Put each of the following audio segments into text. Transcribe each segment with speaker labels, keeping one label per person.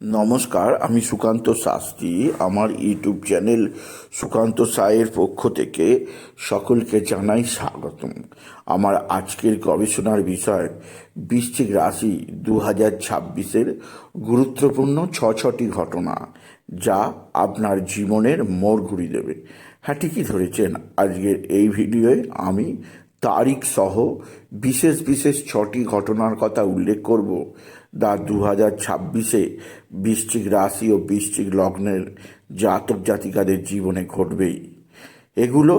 Speaker 1: নমস্কার, আমি সুকান্ত শাস্ত্রী। আমার ইউটিউব চ্যানেল সুকান্ত সায়ের পক্ষ থেকে সকলকে জানাই স্বাগতম। আমার আজকের গবেষণার বিষয়, বৃশ্চিক রাশি দু হাজার ছাব্বিশের গুরুত্বপূর্ণ ছ ছটি ঘটনা যা আপনার জীবনের মোড় ঘুরিয়ে দেবে। হ্যাঁ ঠিকই ধরেছেন, আজকের এই ভিডিওয়ে আমি তারিখ সহ বিশেষ বিশেষ ছটি ঘটনার কথা উল্লেখ করব, যা দু হাজার ছাব্বিশে বৃশ্চিক রাশি ও বৃশ্চিক লগ্নের জাতক জাতিকাদের জীবনে ঘটবেই। এগুলো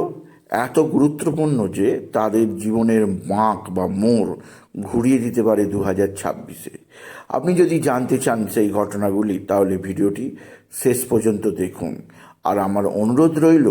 Speaker 1: এত গুরুত্বপূর্ণ যে তাদের জীবনের মাক বা মোড় ঘুরিয়ে দিতে পারে দু হাজার ছাব্বিশে। আপনি যদি জানতে চান সেই ঘটনাগুলি, তাহলে ভিডিওটি শেষ পর্যন্ত দেখুন। আর আমার অনুরোধ রইল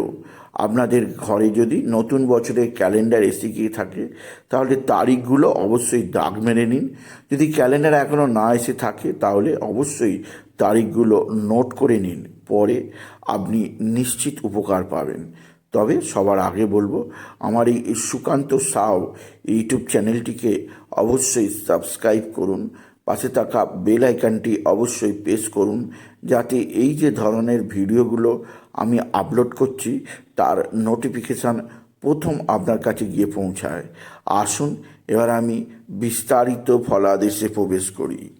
Speaker 1: আপনাদের ঘরে যদি নতুন বছরের ক্যালেন্ডার এসে গিয়ে থাকে, তাহলে তারিখগুলো অবশ্যই দাগ মেরে নিন। যদি ক্যালেন্ডার এখনও না এসে থাকে, তাহলে অবশ্যই তারিখগুলো নোট করে নিন। পরে আপনি নিশ্চিত উপকার পাবেন। তবে সবার আগে বলব, আমার এই সুকান্ত সাউ ইউটিউব চ্যানেলটিকে অবশ্যই সাবস্ক্রাইব করুন। পাশে থাকা বেল আইকনটি অবশ্যই প্রেস করুন, যাতে এই যে ধরনের ভিডিওগুলো আমি আপলোড করছি, তার নোটিফিকেশান প্রথম আপনার কাছে গিয়ে পৌঁছায়। আসুন, এবার আমি বিস্তারিত ফলাদেশে প্রবেশ করি।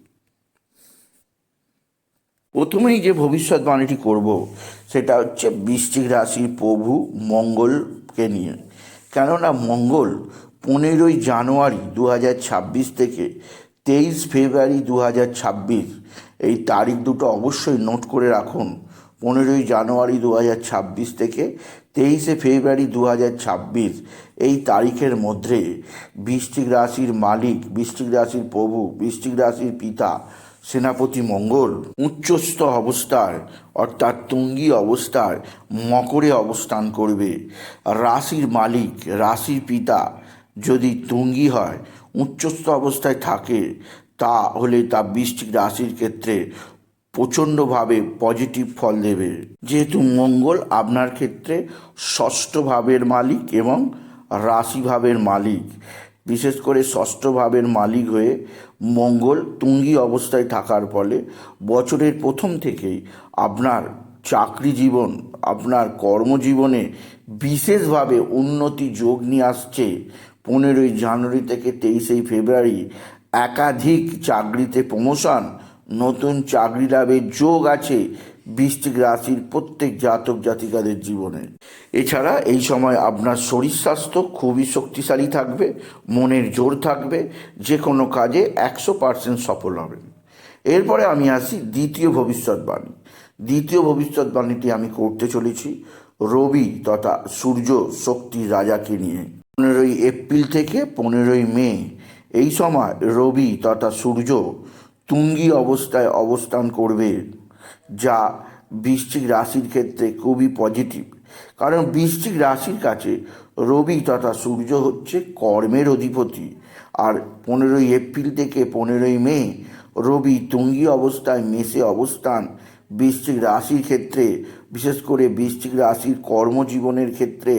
Speaker 1: প্রথমেই যে ভবিষ্যৎবাণীটি করব, সেটা হচ্ছে বৃশ্চিক রাশির প্রভু মঙ্গলকে নিয়ে। কেননা মঙ্গল পনেরোই জানুয়ারি দু হাজার ছাব্বিশ থেকে তেইশ ফেব্রুয়ারি দু হাজার ছাব্বিশ এই তারিখ দুটো অবশ্যই নোট করে রাখুন। পনেরোই জানুয়ারি দু ছাব্বিশ থেকে তেইশে ফেব্রুয়ারি দু ছাব্বিশ, এই তারিখের মধ্যে বৃষ্টিক রাশির মালিক বৃষ্টিক রাশির প্রভু বৃষ্টিক রাশির পিতা, সেনাপতি মঙ্গল, উচ্চস্থ অবস্থার অর্থাৎ তুঙ্গি অবস্থার মকরে অবস্থান করবে। রাশির মালিক, রাশির পিতা যদি তুঙ্গি হয়, উচ্চস্থ অবস্থায় থাকে তা হলে তা বৃষ্টিক রাশির ক্ষেত্রে প্রচণ্ডভাবে পজিটিভ ফল দেবে। যেহেতু মঙ্গল আপনার ক্ষেত্রে ষষ্ঠ ভাবের মালিক এবং রাশিভাবের মালিক। বিশেষ করে ষষ্ঠ ভাবের মালিক হয়ে মঙ্গল তুঙ্গি অবস্থায় থাকার ফলে বছরের প্রথম থেকেই আপনার চাকরি জীবন, আপনার কর্মজীবনে বিশেষভাবে উন্নতি যোগ নিয়ে আসছে। পনেরোই জানুয়ারি থেকে তেইশে ফেব্রুয়ারি একাধিক চাকরিতে প্রমোশন, নতুন চাকরি লাভের যোগ আছে বৃশ্চিক রাশির প্রত্যেক জাতক জাতিকাদের জীবনে। এছাড়া এই সময় আপনার শরীর স্বাস্থ্য খুবই শক্তিশালী থাকবে, মনের জোর থাকবে যে কোনো কাজে একশো পার্সেন্ট সফল হবেন। এরপরে আমি আসি দ্বিতীয় ভবিষ্যৎবাণী দ্বিতীয় ভবিষ্যৎবাণীটি আমি করতে চলেছি রবি তথা সূর্য শক্তির রাজাকে নিয়ে। পনেরোই এপ্রিল থেকে পনেরোই মে এই সময় রবি তথা সূর্য তুঙ্গি অবস্থায় অবস্থান করবে, যা বৃশ্চিক রাশির ক্ষেত্রে খুবই পজিটিভ কারণ বৃশ্চিক রাশির কাছে রবি তথা সূর্য হচ্ছে কর্মের অধিপতি। আর পনেরোই এপ্রিল থেকে পনেরোই মে রবি তুঙ্গি অবস্থায় মেসে অবস্থান। বৃশ্চিক রাশির ক্ষেত্রে, বিশেষ করে বৃশ্চিক রাশির কর্মজীবনের ক্ষেত্রে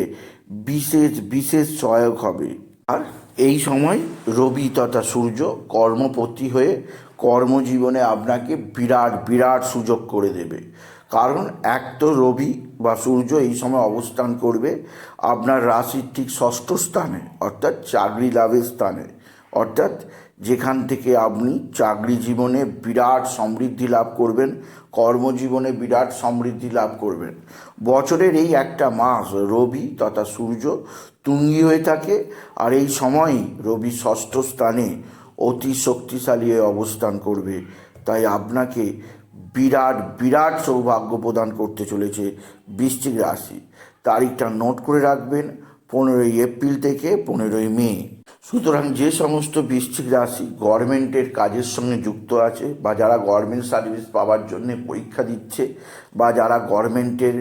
Speaker 1: বিশেষ বিশেষ সহায়ক হবে। আর এই সময় রবি তথা সূর্য কর্মপতি হয়ে কর্মজীবনে আপনাকে বিরাট বিরাট সুযোগ করে দেবে। কারণ এক তো রবি বা সূর্য এই সময় অবস্থান করবে আপনার রাশির ঠিক ষষ্ঠ স্থানে, অর্থাৎ চাকরি লাভের স্থানে। অর্থাৎ যেখান থেকে আপনি চাকরি জীবনে বিরাট সমৃদ্ধি লাভ করবেন, কর্মজীবনে বিরাট সমৃদ্ধি লাভ করবেন। বছরের এই একটা মাস রবি তথা সূর্য তুঙ্গি হয়ে থাকে আর এই সময়ই রবি ষষ্ঠ স্থানে অতি শক্তিশালী হয়ে অবস্থান করবে। তাই আপনাকে বিরাট বিরাট সৌভাগ্য প্রদান করতে চলেছে বৃশ্চিক রাশি। তারিখটা নোট করে রাখবেন। পনেরোই এপ্রিল থেকে পনেরোই মে। সুতরাং যে সমস্ত বৃশ্চিক রাশি গভর্নমেন্টের কাজের সঙ্গে যুক্ত আছে বা যারা গভর্নমেন্ট সার্ভিস পাওয়ার জন্য পরীক্ষা দিচ্ছে বা যারা গভর্নমেন্টের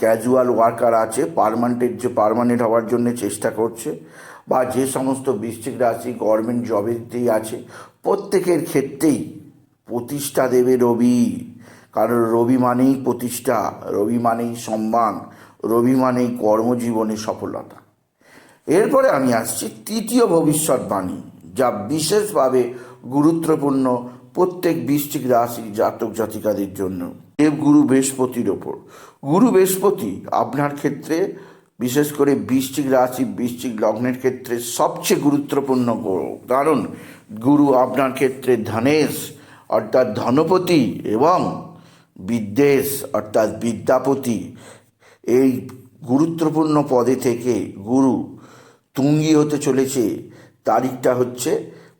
Speaker 1: ক্যাজুয়াল ওয়ার্কার আছে, পারমানেন্টের যে, পারমানেন্ট হওয়ার জন্য চেষ্টা করছে বা যে সমস্ত বৃশ্চিক রাশি গভর্নমেন্ট জবেতেই আছে, প্রত্যেকের ক্ষেত্রেই প্রতিষ্ঠা দেবে রবি। কারণ রবি মানেই প্রতিষ্ঠা, রবি মানেই সম্মান। রবি মানেই কর্মজীবনে সফলতা। এরপরে আমি আসছি তৃতীয় ভবিষ্যৎবাণী যা বিশেষভাবে গুরুত্বপূর্ণ প্রত্যেক বৃষ্টিক রাশি জাতক জাতিকাদের জন্য। দেবগুরু বৃহস্পতির ওপর। গুরু বৃহস্পতি আপনার ক্ষেত্রে, বিশেষ করে বৃশ্চিক রাশি, বৃশ্চিক লগ্নের ক্ষেত্রে সবচেয়ে গুরুত্বপূর্ণ গ্রহ কারণ গুরু আপনার ক্ষেত্রে ধনেশ, অর্থাৎ ধনপতি এবং বিদ্বেষ, অর্থাৎ বিদ্যাপতি। এই গুরুত্বপূর্ণ পদে থেকে গুরু তুঙ্গি হতে চলেছে। তারিখটা হচ্ছে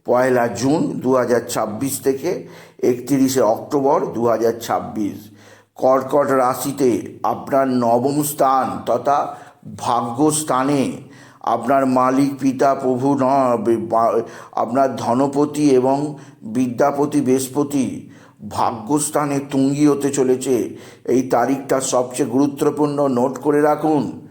Speaker 1: পয়লা জুন দু হাজার ছাব্বিশ থেকে একত্রিশে অক্টোবর দু হাজার ছাব্বিশ। কর্কট রাশিতে আপনার নবম স্থান তথা ভাগ্যস্থানে আপনার মালিক, পিতা, প্রভু, ন আপনার ধনপতি এবং বিদ্যাপতি, বৃহস্পতি ভাগ্যস্থানে তুঙ্গি হতে চলেছে। এই তারিখটা সবচেয়ে গুরুত্বপূর্ণ নোট করে রাখুন।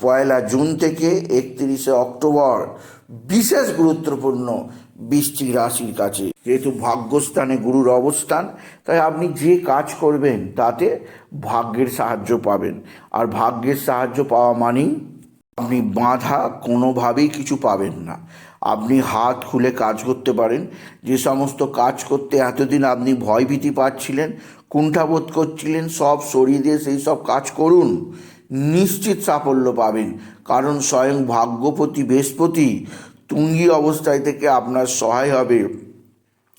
Speaker 1: পয়লা জুন থেকে একত্রিশে অক্টোবর, বিশেষ গুরুত্বপূর্ণ বৃষ্টি রাশির কাছে। যেহেতু ভাগ্যস্থানে গুরুর অবস্থান, তাই আপনি যে কাজ করবেন, তাতে ভাগ্যের সাহায্য পাবেন। আর ভাগ্যের সাহায্য পাওয়া মানেই আপনি বাঁধা কোনোভাবেই কিছু পাবেন না। আপনি হাত খুলে কাজ করতে পারেন। যে সমস্ত কাজ করতে এতদিন আপনি ভয়ভীতি পাচ্ছিলেন, কুণ্ঠাবোধ করছিলেন, সব সরিয়ে দিয়ে সেই সব কাজ করুন। নিশ্চিত সাফল্য পাবেন। কারণ স্বয়ং ভাগ্যপতি বৃহস্পতি তুঙ্গি অবস্থায় থেকে আপনার সহায় হবে।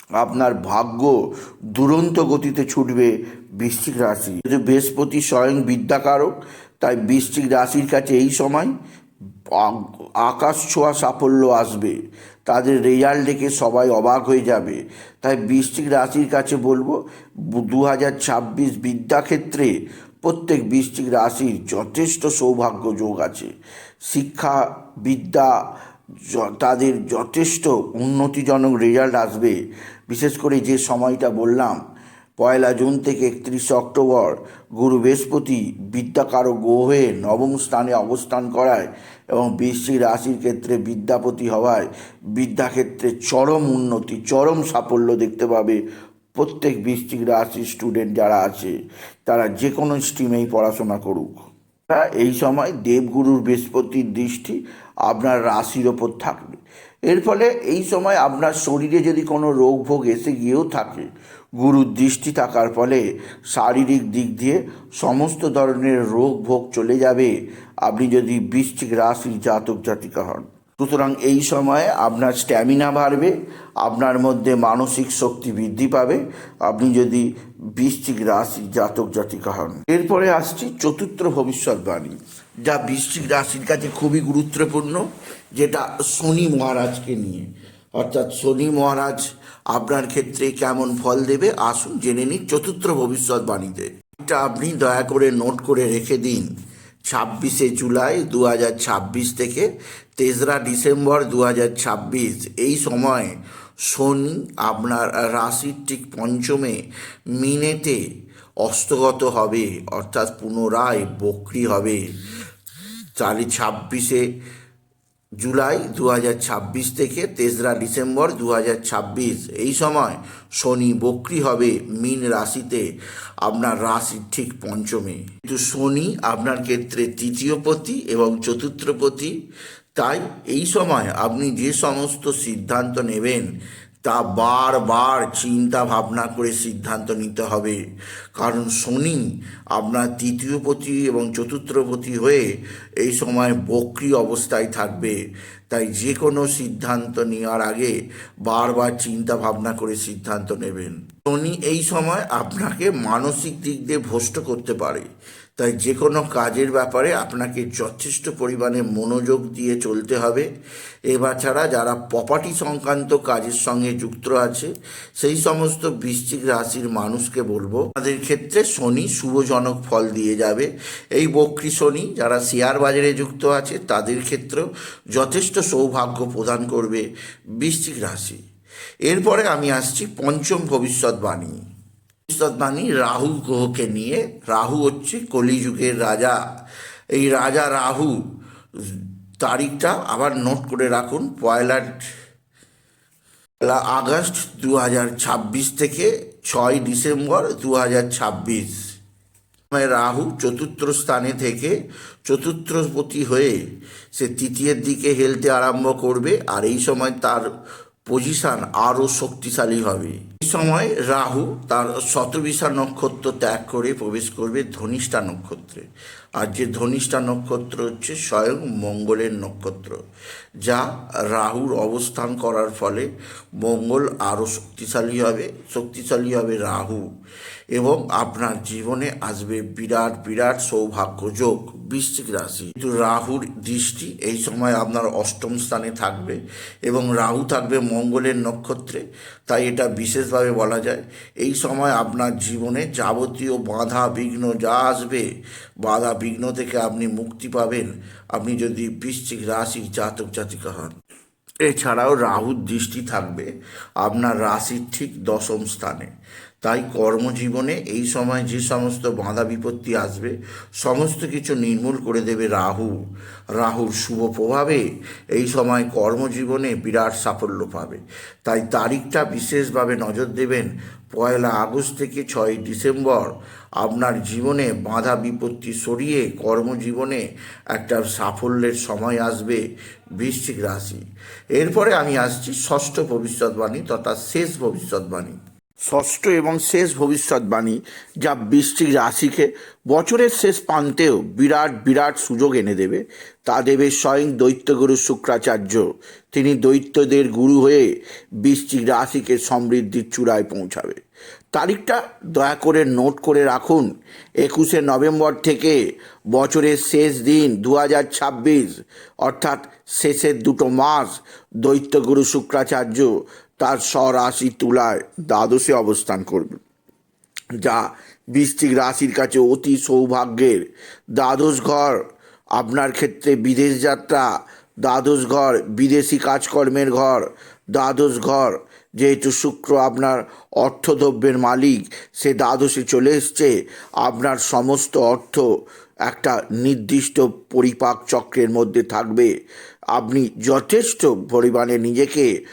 Speaker 1: আপনার ভাগ্য দুরন্ত গতিতে ছুটবে বৃশ্চিক রাশি। বৃহস্পতি স্বয়ং বিদ্যাকারক, তাই বৃশ্চিক রাশির কাছে এই সময় আকাশ ছোঁয়া সাফল্য আসবে। তাদের রেজাল্ট দেখে সবাই অবাক হয়ে যাবে। তাই বৃশ্চিক রাশির কাছে বলব, দু হাজার ছাব্বিশ বিদ্যাক্ষেত্রে প্রত্যেক বৃশ্চিক রাশির যথেষ্ট সৌভাগ্য যোগ আছে। শিক্ষা, বিদ্যা তাদের যথেষ্ট উন্নতিজনক রেজাল্ট আসবে। বিশেষ করে যে সময়টা বললাম পয়লা জুন থেকে একত্রিশে অক্টোবর গুরু বৃহস্পতি বিদ্যাকারক গ্রহ হয়ে নবম স্থানে অবস্থান করায় এবং বৃশ্চিক রাশির ক্ষেত্রে বিদ্যাপতি হওয়ায় বিদ্যাক্ষেত্রে চরম উন্নতি, চরম সাফল্য দেখতে পাবে প্রত্যেক বৃশ্চিক রাশির স্টুডেন্ট যারা আছে। তারা যে কোনো স্ট্রিমেই পড়াশোনা করুক। এই সময় দেবগুরুর বৃহস্পতির দৃষ্টি আপনার রাশির ওপর থাকবে। এর ফলে এই সময় আপনার শরীরে যদি কোনো রোগ ভোগ এসে গিয়েও থাকে গুরুর দৃষ্টি থাকার ফলে শারীরিক দিক দিয়ে সমস্ত ধরনের রোগ ভোগ চলে যাবে। আপনি যদি বৃশ্চিক রাশির জাতক জাতিকা হন। সুতরাং এই সময়ে আপনার স্ট্যামিনা বাড়বে, আপনার মধ্যে মানসিক শক্তি বৃদ্ধি পাবে। আপনি যদি বৃশ্চিক রাশি জাতক জাতিকা হন। এরপরে আসছি চতুর্থ ভবিষ্যৎবাণী যা বৃশ্চিক রাশির কাছে খুবই গুরুত্বপূর্ণ, যেটা শনি মহারাজকে নিয়ে। অর্থাৎ শনি মহারাজ আপনার ক্ষেত্রে কেমন ফল দেবে? আসুন জেনে নিন চতুর্থ ভবিষ্যৎবাণীতে এটা আপনি দয়া করে নোট করে রেখে দিন। ছাব্বিশে জুলাই দু হাজার ছাব্বিশ থেকে তেসরা ডিসেম্বর দু হাজার ছাব্বিশ, এই সময় শনি আপনার রাশির ঠিক পঞ্চমে মিনেতে অস্তগত হবে, অর্থাৎ পুনরায় বক্রি হবে। তাহলে ছাব্বিশে জুলাই দু হাজার ছাব্বিশ থেকে তেসরা ডিসেম্বর দু হাজার ছাব্বিশ। এই সময় শনি বক্রি হবে মিন রাশিতে। আপনার রাশির ঠিক পঞ্চমে। কিন্তু শনি আপনার ক্ষেত্রে তৃতীয় পতি এবং চতুর্থ পতি। তাই এই সময় আপনি যে সমস্ত সিদ্ধান্ত নেবেন তা বারবার চিন্তা ভাবনা করে সিদ্ধান্ত নিতে হবে। কারণ শনি আপনার তৃতীয়পতি এবং চতুর্থপতি হয়ে এই সময় বক্রি অবস্থায় থাকবে। তাই যে কোনো সিদ্ধান্ত নেওয়ার আগে বারবার চিন্তা ভাবনা করে সিদ্ধান্ত নেবেন। শনি এই সময় আপনাকে মানসিক দিক দিয়ে ভ্রষ্ট করতে পারে। তাই যে কোনো কাজের ব্যাপারে আপনাকে যথেষ্ট পরিমাণে মনোযোগ দিয়ে চলতে হবে। এবার ছাড়া যারা প্রপার্টি সংক্রান্ত কাজের সঙ্গে যুক্ত আছে, সেই সমস্ত বৃশ্চিক রাশির মানুষকে বলব, তাদের ক্ষেত্রে শনি শুভজনক ফল দিয়ে যাবে। এই বক্রি শনি যারা শেয়ার বাজারে যুক্ত আছে, তাদের ক্ষেত্রেও যথেষ্ট সৌভাগ্য প্রদান করবে বৃশ্চিক রাশি। এরপরে আমি আসছি পঞ্চম ভবিষ্যৎবাণী। ভবিষ্যৎবাণী রাহু গ্রহকে নিয়ে, রাহু হচ্ছে কলিযুগের রাজা। এই রাজা রাহু, তারিখটা আবার নোট করে রাখুন, পয়লা আগস্ট দু হাজার ছাব্বিশ থেকে ছয় ডিসেম্বর দু হাজার ছাব্বিশ রাহু চতুর্থ স্থানে থেকে চতুর্থপতি হয়ে সে তৃতীয়ের দিকে হেলতে আরম্ভ করবে, আর এই সময় তার পজিশন আরও শক্তিশালী হবে। এই সময় রাহু তার শতবিশা নক্ষত্র ত্যাগ করে প্রবেশ করবে ধনিষ্ঠা নক্ষত্রে। আর যে ধনিষ্ঠা নক্ষত্র হচ্ছে স্বয়ং মঙ্গলের নক্ষত্র, যা রাহুর অবস্থান করার ফলে মঙ্গল আরও শক্তিশালী হবে শক্তিশালী হবে রাহু এবং আপনার জীবনে আসবে বিরাট বিরাট সৌভাগ্য যোগ, বৃশ্চিক রাশি। কিন্তু রাহুর দৃষ্টি এই সময় আপনার অষ্টম স্থানে থাকবে এবং রাহু থাকবে মঙ্গলের নক্ষত্রে, তাই এটা বিশেষভাবে বলা যায়। এই সময় আপনার জীবনে যাবতীয় বাধা, বিঘ্ন যা আসবে বাধা বিঘ্ন থেকে আপনি মুক্তি পাবেন। আপনি যদি বৃশ্চিক রাশি জাতক জাতিকা হন। এছাড়াও রাহুর দৃষ্টি থাকবে আপনার রাশির ঠিক দশম স্থানে। তাই কর্মজীবনে এই সময় যে সমস্ত বাধা বিপত্তি আসবে, সমস্ত কিছু নির্মূল করে দেবে রাহু। রাহুর শুভ প্রভাবে এই সময় কর্মজীবনে বিরাট সাফল্য পাবে। তাই তারিখটা বিশেষভাবে নজর দেবেন। পয়লা আগস্ট থেকে ছয় ডিসেম্বর। আপনার জীবনে বাধা বিপত্তি সরিয়ে কর্মজীবনে একটা সাফল্যের সময় আসবে বৃশ্চিক রাশি। এরপরে আমি আসছি ষষ্ঠ ভবিষ্যৎবাণী তথা শেষ ভবিষ্যৎবাণী। ষষ্ঠ এবং শেষ ভবিষ্যৎবাণী যা বৃশ্চিক রাশিকে বছরের শেষ প্রান্তেও বিরাট বিরাট সুযোগ এনে দেবে। তা দেবে স্বয়ং দৈত্যগুরু শুক্রাচার্য। তিনি দৈত্যদের গুরু হয়ে বৃশ্চিক রাশিকে সমৃদ্ধির চূড়ায় পৌঁছাবে। তারিখটা দয়া করে নোট করে রাখুন। একুশে নভেম্বর থেকে বছরের শেষ দিন দু হাজার ছাব্বিশ, অর্থাৎ শেষের দুটো মাস দৈত্যগুরু শুক্রাচার্য তার স্বরাশি তুলায় দ্বাদশে অবস্থান করবে যা বৃশ্চিক রাশির কাছে অতি সৌভাগ্যের। দ্বাদশ ঘর, আপনার ক্ষেত্রে বিদেশ যাত্রা, দ্বাদশ ঘর, বিদেশি কাজকর্মের ঘর দ্বাদশ ঘর, যেহেতু শুক্র আপনার অর্থদ্রব্যের মালিক, সে দ্বাদশে চলে এসছে। আপনার সমস্ত অর্থ একটা নির্দিষ্ট পরিপাক চক্রের মধ্যে থাকবে। আপনি যথেষ্ট পরিমাণে নিজেকে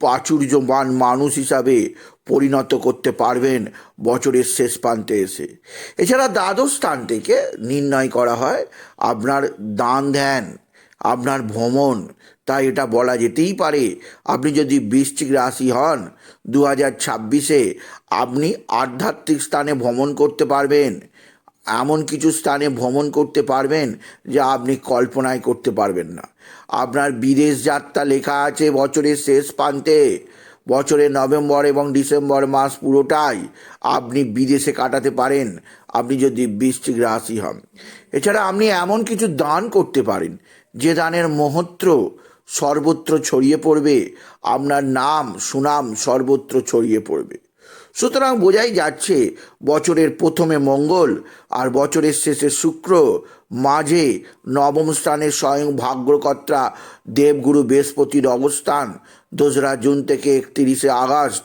Speaker 1: প্রাচুর্যবান মানুষ হিসাবে পরিণত করতে পারবেন বছরের শেষ প্রান্তে এসে। এছাড়া দ্বাদশ স্থান থেকে নির্ণয় করা হয় আপনার দান ধ্যান। আপনার ভ্রমণ, তাই এটা বলা যেতেই পারে। আপনি যদি বৃশ্চিক রাশি হন দু হাজার ছাব্বিশে আপনি আধ্যাত্মিক স্থানে ভ্রমণ করতে পারবেন। এমন কিছু স্থানে ভ্রমণ করতে পারবেন, যা আপনি কল্পনায় করতে পারবেন না। আপনার বিদেশ যাত্রা লেখা আছে বছরের শেষ প্রান্তে। বছরের নভেম্বর এবং ডিসেম্বর মাস পুরোটাই আপনি বিদেশে কাটাতে পারেন, আপনি যদি বৃশ্চিক রাশি হন। এছাড়া আপনি এমন কিছু দান করতে পারেন, যে দানের মহত্র সর্বত্র ছড়িয়ে পড়বে, আপনার নাম, সুনাম সর্বত্র ছড়িয়ে পড়বে। সুতরাং বোঝাই যাচ্ছে, বছরের প্রথমে মঙ্গল আর বছরের শেষে শুক্র, মাঝে নবম স্থানে স্বয়ং ভাগ্যকর্তা দেবগুরু বৃহস্পতির অবস্থান, দোসরা জুন থেকে একত্রিশে আগস্ট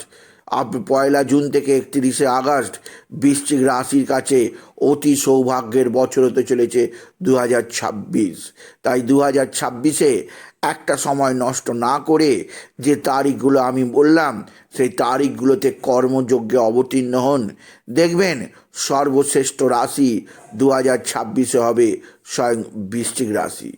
Speaker 1: পয়লা জুন থেকে একত্রিশে আগস্ট বৃশ্চিক রাশির কাছে অতি সৌভাগ্যের বছর হতে চলেছে দু হাজার ছাব্বিশ। তাই দু হাজার ছাব্বিশে একটা সময় নষ্ট না করে যে তারিখগুলো আমি বললাম, সেই তারিখগুলোতে কর্মযজ্ঞে অবতীর্ণ হন। দেখবেন সর্বশ্রেষ্ঠ রাশি দু হাজার ছাব্বিশে হবে স্বয়ং বৃশ্চিক রাশি।